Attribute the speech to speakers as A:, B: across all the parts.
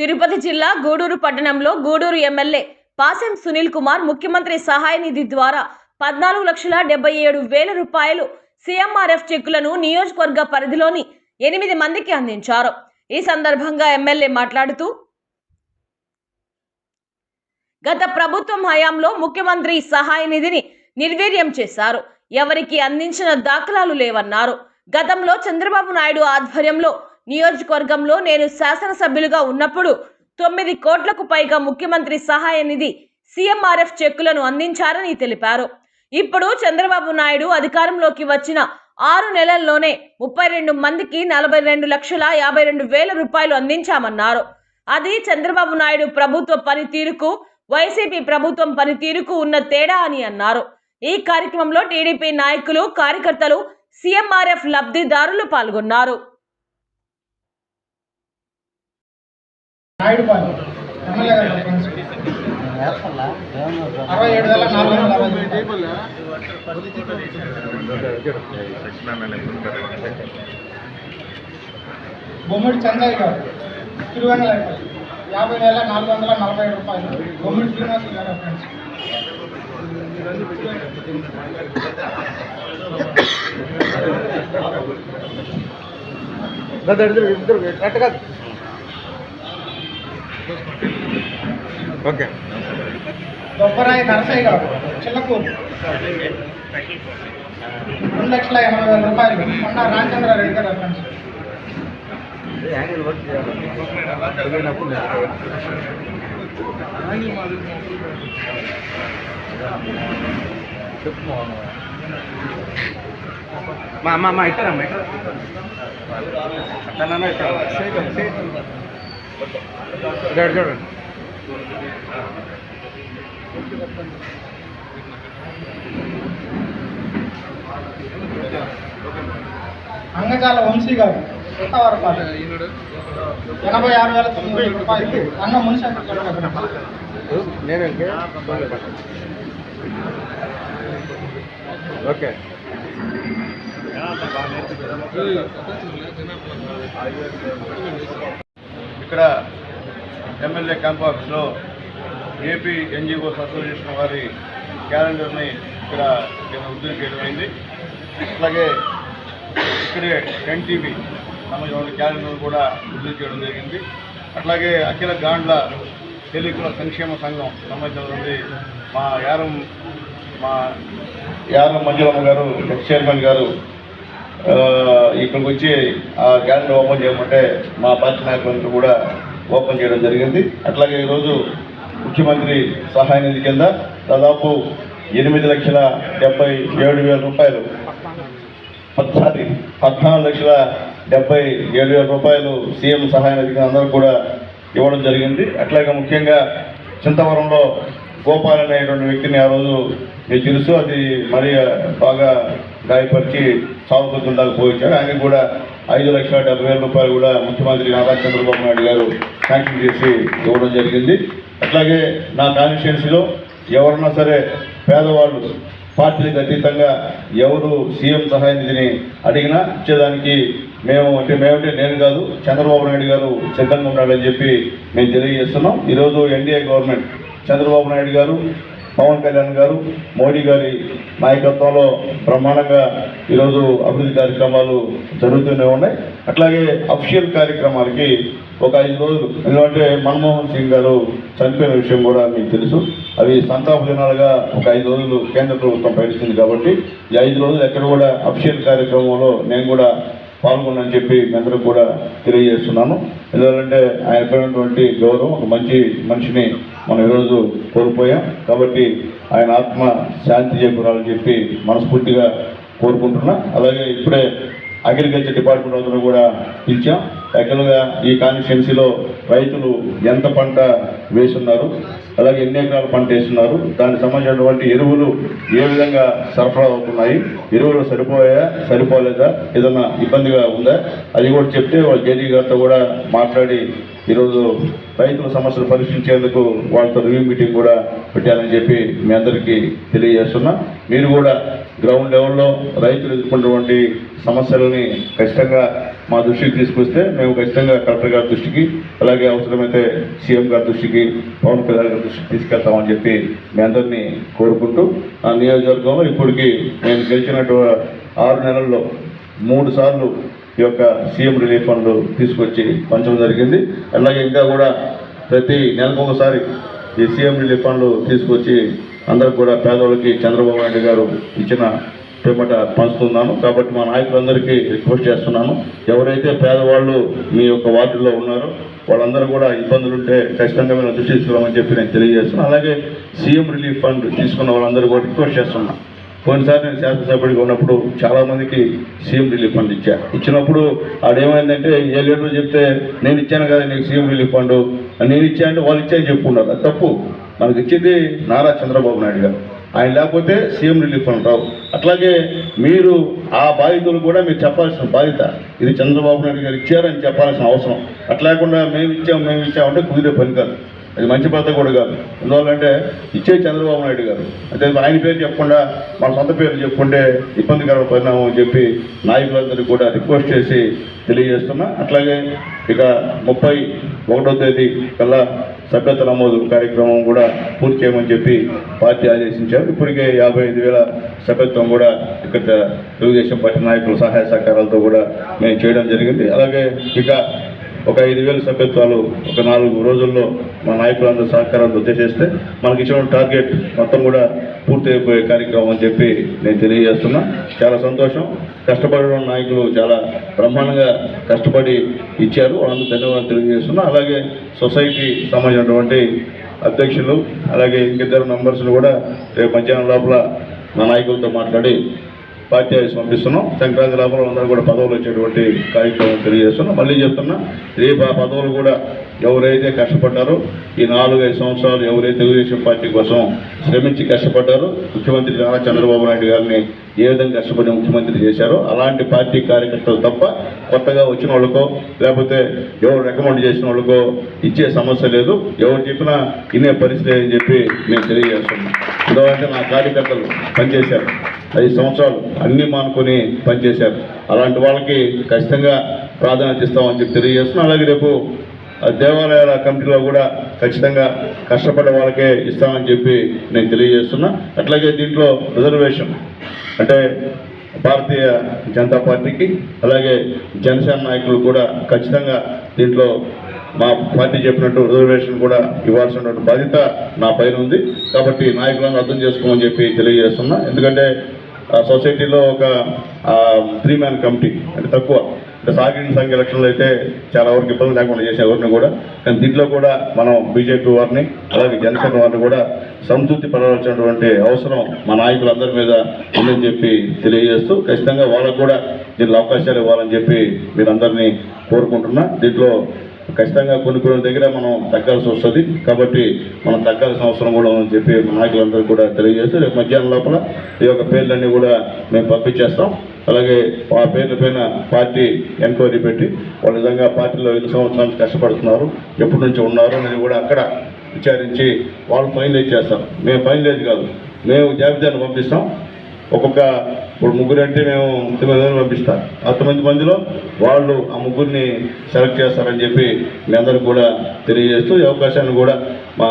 A: తిరుపతి జిల్లా గూడూరు పట్టణంలో గూడూరు ఎమ్మెల్యే పాసెం సునీల్ కుమార్ ముఖ్యమంత్రి సహాయ నిధి ద్వారా పద్నాలుగు లక్షల డెబ్బై ఏడు వేల రూపాయలు సీఎంఆర్ఎఫ్ చెక్కులను నియోజకవర్గ పరిధిలోని ఎనిమిది మందికి అందించారు. ఈ సందర్భంగా ఎమ్మెల్యే మాట్లాడుతూ గత ప్రభుత్వం హయాంలో ముఖ్యమంత్రి సహాయ నిధిని నిర్వీర్యం చేశారు. ఎవరికి అందించిన దాఖలాలు లేవన్నారు. గతంలో చంద్రబాబు నాయుడు ఆధ్వర్యంలో నియోజకవర్గంలో నేను శాసనసభ్యులుగా ఉన్నప్పుడు తొమ్మిది కోట్లకు పైగా ముఖ్యమంత్రి సహాయ నిధి సీఎంఆర్ఎఫ్ చెక్కులను అందించారని తెలిపారు. ఇప్పుడు చంద్రబాబు నాయుడు అధికారంలోకి వచ్చిన ఆరు నెలల్లోనే ముప్పై రెండు మందికి నలభై రెండు లక్షల యాభై రెండు వేల రూపాయలు అందించామన్నారు. అది చంద్రబాబు నాయుడు ప్రభుత్వ పనితీరుకు వైసీపీ ప్రభుత్వం పనితీరుకు ఉన్న తేడా అని అన్నారు. ఈ కార్యక్రమంలో టీడీపీ నాయకులు కార్యకర్తలు సీఎంఆర్ఎఫ్ లబ్ధిదారులు పాల్గొన్నారు.
B: నాయుడుపాలెం ఎమ్మెల్యే గారు అరవై ఏడు వేల నాలుగు వందల అరవై బొమ్మిడి చందయ్య గారు తిరువెన్నెల యాభై వేల నాలుగు వందల నలభై ఏడు రూపాయలు. బొమ్మిడి శ్రీనివాస గారు ఫ్రెండ్స్.
C: ఓకే
B: బొబ్బరాయి నరసయ్య గారు చిల్లకూరు రెండు లక్షల ఎనభై వేల రూపాయలు మొన్న రామచంద్రారెడ్డి గారు ఫ్రెండ్స్
C: మా అమ్మ అమ్మ ఇక్కడమ్మా ఇక్కడ అక్కడ ఇక్కడ చూడండి చూడండి
B: అంగజాల వంశీ గారు కొత్తవారపాడు ఎనభై ఆరు వేల తొమ్మిది వందల రూపాయలు అన్న మున్సిపల్ గారు
C: నేను ఇంకే ఓకే
D: ఇక్కడ ఎమ్మెల్యే క్యాంప్ ఆఫీస్లో ఏపీ ఎన్జిఓస్ అసోసియేషన్ వారి క్యాలెండర్ని ఇక్కడ నేను ఉద్యోగం చేయడం అయింది. అట్లాగే ఇక్కడే ఎన్టీవీ సంబంధించిన క్యాలెండర్ కూడా ఉద్యోగం చేయడం జరిగింది. అట్లాగే అఖిల గాండ్ల తెలుగుల సంక్షేమ సంఘం సంబంధించినటువంటి మా యారం మా యారం మంజులమ్మ గారు చైర్మన్ గారు ఇక్కడికి వచ్చి ఆ క్యాలెండర్ ఓపెన్ చేయమంటే మా పార్టీ నాయకులంతా కూడా ఓపెన్ చేయడం జరిగింది. అట్లాగే ఈరోజు ముఖ్యమంత్రి సహాయ నిధి కింద దాదాపు ఎనిమిది లక్షల డెబ్బై ఏడు వేల రూపాయలు పద్నాలుగు పద్నాలుగు లక్షల డెబ్బై ఏడు వేల రూపాయలు సీఎం సహాయ నిధి అందరూ కూడా ఇవ్వడం జరిగింది. అట్లాగే ముఖ్యంగా చింతవరంలో గోపాల్ అనేటువంటి వ్యక్తిని ఆ రోజు మీకు తెలుసు అది మరీ బాగా గాయపరిచి సాగుతున్న దాకా పోయించారు ఆయన కూడా ఐదు లక్షల డెబ్బై వేల రూపాయలు కూడా ముఖ్యమంత్రి నారా చంద్రబాబు నాయుడు గారు శాంక్షన్ చేసి ఇవ్వడం జరిగింది. అట్లాగే నా కాన్స్టిట్యున్సీలో ఎవరన్నా సరే పేదవాళ్ళు పార్టీలకు అతీతంగా ఎవరు సీఎం సహాయ నిధిని అడిగినా ఇచ్చేదానికి మేము అంటే మేమంటే నేను కాదు చంద్రబాబు నాయుడు గారు సిద్ధంగా ఉన్నాడని చెప్పి మేము తెలియజేస్తున్నాం. ఈరోజు ఎన్డీఏ గవర్నమెంట్ చంద్రబాబు నాయుడు గారు పవన్ కళ్యాణ్ గారు మోడీ గారి నాయకత్వంలో బ్రహ్మాండంగా ఈరోజు అభివృద్ధి కార్యక్రమాలు జరుగుతూనే ఉన్నాయి. అట్లాగే అఫిషియల్ కార్యక్రమాలకి ఒక ఐదు రోజులు. ఎందుకంటే మన్మోహన్ సింగ్ గారు చనిపోయిన విషయం కూడా మీకు తెలుసు. అవి సంతాప దినాలుగా ఒక ఐదు రోజులు కేంద్ర ప్రభుత్వం ప్రకటించింది కాబట్టి ఈ ఐదు రోజులు ఎక్కడ కూడా అఫిషియల్ కార్యక్రమంలో నేను కూడా పాల్గొనని చెప్పి మీ కూడా తెలియజేస్తున్నాను. ఎందుకంటే ఆయన పోయినటువంటి గౌరవం ఒక మంచి మనిషిని మనం ఈరోజు కోల్పోయాం. కాబట్టి ఆయన ఆత్మ శాంతి చేకూరాలని చెప్పి మనస్ఫూర్తిగా కోరుకుంటున్నా. అలాగే ఇప్పుడే అగ్రికల్చర్ డిపార్ట్మెంట్ అందరూ కూడా పిలిచాం. యాక్చువల్గా ఈ కాన్స్టిట్యున్సీలో రైతులు ఎంత పంట వేసున్నారు అలాగే ఎన్ని ఎకరాల పంట వేస్తున్నారు? దానికి సంబంధించినటువంటి ఎరువులు ఏ విధంగా సరఫరా అవుతున్నాయి? ఎరువులు సరిపోయా సరిపోలేదా? ఏదన్నా ఇబ్బందిగా ఉందా? అది కూడా చెప్తే వాళ్ళు జేడీ గారితో కూడా మాట్లాడి ఈరోజు రైతుల సమస్యలు పరిష్కరించేందుకు వాళ్ళతో రివ్యూ మీటింగ్ కూడా పెట్టాలని చెప్పి మీ అందరికీ తెలియజేస్తున్నా. మీరు కూడా గ్రౌండ్ లెవెల్లో రైతులు ఎదుర్కొన్నటువంటి సమస్యలని ఖచ్చితంగా మా దృష్టికి తీసుకొస్తే మేము ఖచ్చితంగా కలెక్టర్ గారి దృష్టికి అలాగే అవసరమైతే సీఎం గారి దృష్టికి పవన్ కళ్యాణ్ గారి దృష్టికి తీసుకెళ్తామని చెప్పి మీ అందరినీ కోరుకుంటూ ఆ నియోజకవర్గంలో ఇప్పటికి నేను గెలిచినట్టు ఆరు నెలల్లో మూడు సార్లు ఈ యొక్క సీఎం రిలీఫ్ ఫండ్ తీసుకొచ్చి పంచడం జరిగింది. అలాగే ఇంకా కూడా ప్రతి నెలకు ఒకసారి ఈ సీఎం రిలీఫ్ ఫండ్ తీసుకొచ్చి అందరికి కూడా పేదవాళ్ళకి చంద్రబాబు నాయుడు గారు ఇచ్చిన పిమ్మట పంచుతున్నాను. కాబట్టి మా నాయకులందరికీ రిక్వెస్ట్ చేస్తున్నాను. ఎవరైతే పేదవాళ్ళు మీ యొక్క వార్డుల్లో ఉన్నారో వాళ్ళందరూ కూడా ఇబ్బందులు ఉంటే ఖచ్చితంగా మేము దృష్టి తీసుకురామని చెప్పి నేను తెలియజేస్తున్నాను. అలాగే సీఎం రిలీఫ్ ఫండ్ తీసుకున్న వాళ్ళందరూ కూడా రిక్వెస్ట్ చేస్తున్నాను. కొన్నిసార్లు నేను శాసనసభ్యుడిగా ఉన్నప్పుడు చాలామందికి సీఎం రిలీఫ్ ఫండ్ ఇచ్చా. ఇచ్చినప్పుడు ఆడేమైందంటే ఏ లీడర్ చెప్తే నేను ఇచ్చాను కదా నీకు సీఎం రిలీఫ్ ఫండ్? నేను ఇచ్చా అంటే వాళ్ళు ఇచ్చాయని చెప్పుకున్నారు. అది తప్పు. మనకి ఇచ్చింది నారా చంద్రబాబు నాయుడు గారు. ఆయన లేకపోతే సీఎం రిలీఫ్ ఫండ్ రావు. అట్లాగే మీరు ఆ బాధితులు కూడా మీరు చెప్పాల్సిన బాధ్యత ఇది చంద్రబాబు నాయుడు గారు ఇచ్చారని చెప్పాల్సిన అవసరం. అట్లా లేకుండా మేము ఇచ్చాం మేము ఇచ్చామంటే కుదిరే పని కాదు. అది మంచి పద్ధతి కూడా కాదు. ఎందువల్లంటే ఇచ్చే చంద్రబాబు నాయుడు గారు. అంటే ఆయన పేరు చెప్పకుండా మన సొంత పేరు చెప్పుకుంటే ఇబ్బందికర పరిణామం అని చెప్పి నాయకులందరికీ కూడా రిక్వెస్ట్ చేసి తెలియజేస్తున్నా. అట్లాగే ఇక ముప్పై ఒకటో తేదీ కల్లా సభ్యత నమోదు కార్యక్రమం కూడా పూర్తి చేయమని చెప్పి పార్టీ ఆదేశించారు. ఇప్పటికే యాభై ఐదు వేల సభ్యత్వం కూడా ఇక్కడ తెలుగుదేశం పార్టీ నాయకుల సహాయ సహకారాలతో కూడా మేము చేయడం జరిగింది. అలాగే ఇక ఒక ఐదు వేల సభ్యత్వాలు ఒక నాలుగు రోజుల్లో మా నాయకులందరూ సహకారంతో చేసేస్తే మనకి ఇచ్చిన టార్గెట్ మొత్తం కూడా పూర్తి అయిపోయే కార్యక్రమం అని చెప్పి నేను తెలియజేస్తున్నా. చాలా సంతోషం. కష్టపడిన నాయకులు చాలా బ్రహ్మాండంగా కష్టపడి ఇచ్చారు. వాళ్ళందరూ ధన్యవాదాలు తెలియజేస్తున్నా. అలాగే సొసైటీ సంబంధించినటువంటి అధ్యక్షులు అలాగే ఇంకిద్దరు మెంబర్స్ను కూడా రేపు మధ్యాహ్నం లోపల మా నాయకులతో మాట్లాడి పార్టీ ఆఫీస్ పంపిస్తున్నాం సంక్రాంతి లోపల అందరూ కూడా పదవులు వచ్చేటువంటి కార్యక్రమం తెలియజేస్తున్నాం. మళ్ళీ చెప్తున్నా రేపు ఆ పదవులు కూడా ఎవరైతే కష్టపడ్డారో ఈ నాలుగైదు సంవత్సరాలు ఎవరైతే తెలుగుదేశం పార్టీ కోసం శ్రమించి కష్టపడ్డారో ముఖ్యమంత్రి నారా చంద్రబాబు నాయుడు గారిని ఏ విధంగా కష్టపడి ముఖ్యమంత్రి చేశారో అలాంటి పార్టీ కార్యకర్తలు తప్ప కొత్తగా వచ్చిన వాళ్ళకో లేకపోతే ఎవరు రికమెండ్ చేసిన వాళ్ళకో ఇచ్చే సమస్య లేదు. ఎవరు చెప్పినా ఇనే పరిస్థితి అని చెప్పి నేను తెలియజేస్తున్నాను ఎందుకంటే నా కార్యకర్తలు పనిచేశారు. ఐదు సంవత్సరాలు అన్నీ మానుకొని పనిచేశారు. అలాంటి వాళ్ళకి ఖచ్చితంగా ప్రాధాన్యత ఇస్తామని చెప్పి తెలియజేస్తున్నాను అలాగే రేపు దేవాలయాల కమిటీలో కూడా ఖచ్చితంగా కష్టపడ్డ వాళ్ళకే ఇస్తామని చెప్పి నేను తెలియజేస్తున్నా. అట్లాగే దీంట్లో రిజర్వేషన్ అంటే భారతీయ జనతా పార్టీకి అలాగే జనసేన నాయకులు కూడా ఖచ్చితంగా దీంట్లో మా పార్టీ చెప్పినట్టు రిజర్వేషన్ కూడా ఇవ్వాల్సినటువంటి బాధ్యత నా పైన ఉంది. కాబట్టి నాయకులను అర్థం చేసుకోమని చెప్పి తెలియజేస్తున్నా. ఎందుకంటే ఆ సొసైటీలో ఒక త్రీ మ్యాన్ కమిటీ అంటే తక్కువ. సాగిన సంఘ ఎలక్షన్లు అయితే చాలా వరకు ఇబ్బంది లేకుండా చేసే ఎవరిని కూడా. కానీ దీంట్లో కూడా మనం బీజేపీ వారిని అలాగే జనసేన వారిని కూడా సంతృప్తి పడవలసినటువంటి అవసరం మా నాయకులందరి మీద ఉందని చెప్పి తెలియజేస్తూ ఖచ్చితంగా వాళ్ళకు కూడా దీంట్లో అవకాశాలు ఇవ్వాలని చెప్పి మీరందరినీ కోరుకుంటున్నా. దీంట్లో ఖచ్చితంగా కొన్ని కొన్ని దగ్గర మనం తగ్గాల్సి వస్తుంది. కాబట్టి మనం తగ్గాల్సిన అవసరం కూడా ఉందని చెప్పి నాయకులందరూ కూడా తెలియజేస్తూ రేపు మధ్యాహ్నం లోపల ఈ యొక్క పేర్లన్నీ కూడా మేము పంపించేస్తాం. అలాగే ఆ పేర్ల పైన పార్టీ ఎంక్వైరీ పెట్టి వాళ్ళ విధంగా పార్టీలో ఎన్ని సంవత్సరాల నుంచి కష్టపడుతున్నారు ఎప్పటి నుంచి ఉన్నారు అనేది కూడా అక్కడ విచారించి వాళ్ళు ఫైనలైజ్ చేస్తారు. మేము ఫైనలైజ్ కాదు మేము జాబితాను పంపిస్తాం. ఒక్కొక్క ఇప్పుడు ముగ్గురు అంటే మేము తొమ్మిది పంపిస్తాం. అంతమంది మందిలో వాళ్ళు ఆ ముగ్గురిని సెలెక్ట్ చేస్తారని చెప్పి మీ అందరికి కూడా తెలియజేస్తూ ఈ అవకాశాన్ని కూడా మా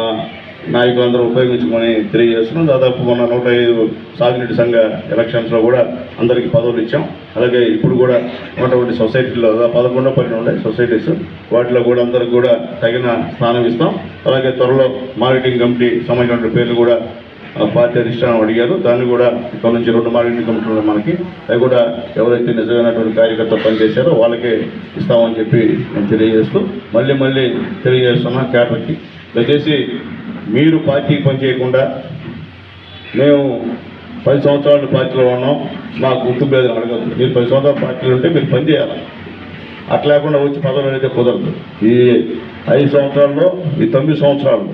D: నాయకులందరూ ఉపయోగించుకొని తెలియజేస్తున్నాం. దాదాపు మొన్న నూట ఐదు సాగునీటి సంఘ ఎలక్షన్స్లో కూడా అందరికీ పదవులు ఇచ్చాం. అలాగే ఇప్పుడు కూడా ఉన్నటువంటి సొసైటీలో పదకొండో పన్నెండు ఉన్నాయి సొసైటీస్ వాటిలో కూడా అందరికి కూడా తగిన స్థానం ఇస్తాం. అలాగే త్వరలో మార్కెటింగ్ కమిటీ సంబంధించిన పేర్లు కూడా పార్టీ అధిష్టానం అడిగారు. దాన్ని కూడా ఇక్కడ నుంచి రెండు మార్కెటింగ్ కమిటీలు మనకి. అవి కూడా ఎవరైతే నిజమైనటువంటి కార్యకర్తలు పనిచేశారో వాళ్ళకే ఇస్తామని చెప్పి నేను తెలియజేస్తూ మళ్ళీ మళ్ళీ తెలియజేస్తున్నా కేటర్కి దయచేసి మీరు పార్టీకి పనిచేయకుండా మేము పది సంవత్సరాలు పార్టీలో ఉన్నాం. మాకు గుర్తింపు లేదని అడగదు మీరు పది సంవత్సరాలు పార్టీలు ఉంటే మీరు పనిచేయాలి అట్లా లేకుండా వచ్చి పదవులు అయితే కుదరదు. ఈ ఐదు సంవత్సరాల్లో ఈ తొమ్మిది సంవత్సరాలు.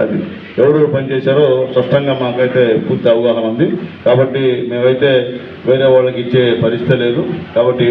D: అది. ఎవరు పనిచేశారో స్పష్టంగా మాకైతే పూర్తి అవగాహన ఉంది. కాబట్టి మేమైతే వేరే వాళ్ళకి ఇచ్చే పరిస్థితి లేదు. కాబట్టి